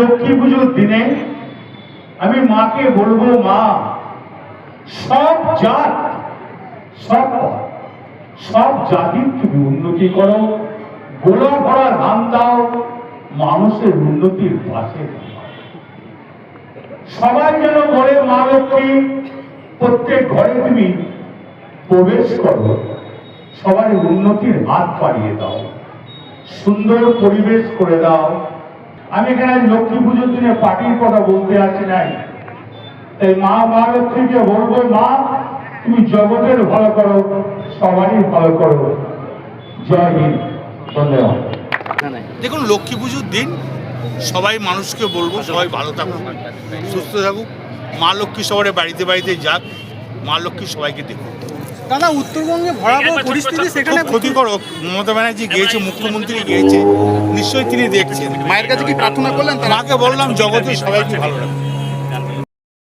লক্ষ্মী পুজোর দিনে আমি মাকে বলব, মা, সব জাত, সব সব জাতির তুমি উন্নতি করো। গোলা ভরা ধান দাও, মানুষের উন্নতির পাশে। সবাই যেন বলে, মা লক্ষ্মী, প্রত্যেক ঘরে তুমি প্রবেশ করো। সবার উন্নতির হাত বাড়িয়ে দাও। সুন্দর পরিবেশ করে দাও। আমি এখানে লক্ষ্মী পুজোর দিনে পার্টির কথা বলতে আছি নাই। তাই মা মা লক্ষ্মীকে বলব মা তুমি জগতের ভালো করো সবারই ভালো করো। জয় হিন্দ। ধন্যবাদ। দেখুন লক্ষ্মী পুজোর দিন সবাই মানুষকে বলব সবাই ভালো থাকুক সুস্থ থাকুক। মা লক্ষ্মী সবার বাড়িতে বাড়িতে যাক মা লক্ষ্মী সবাইকে দেখুক। দাদা উত্তরবঙ্গে ভয়াবহ পরিস্থিতি সেখানে ক্ষতিকর মমতা ব্যানার্জি গিয়েছে মুখ্যমন্ত্রী গিয়েছে নিশ্চয়ই তিনি দেখছেন। মায়ের কাছে কি প্রার্থনা করলেন মাকে বললাম জগতে সবাইকে ভালো রাখুন।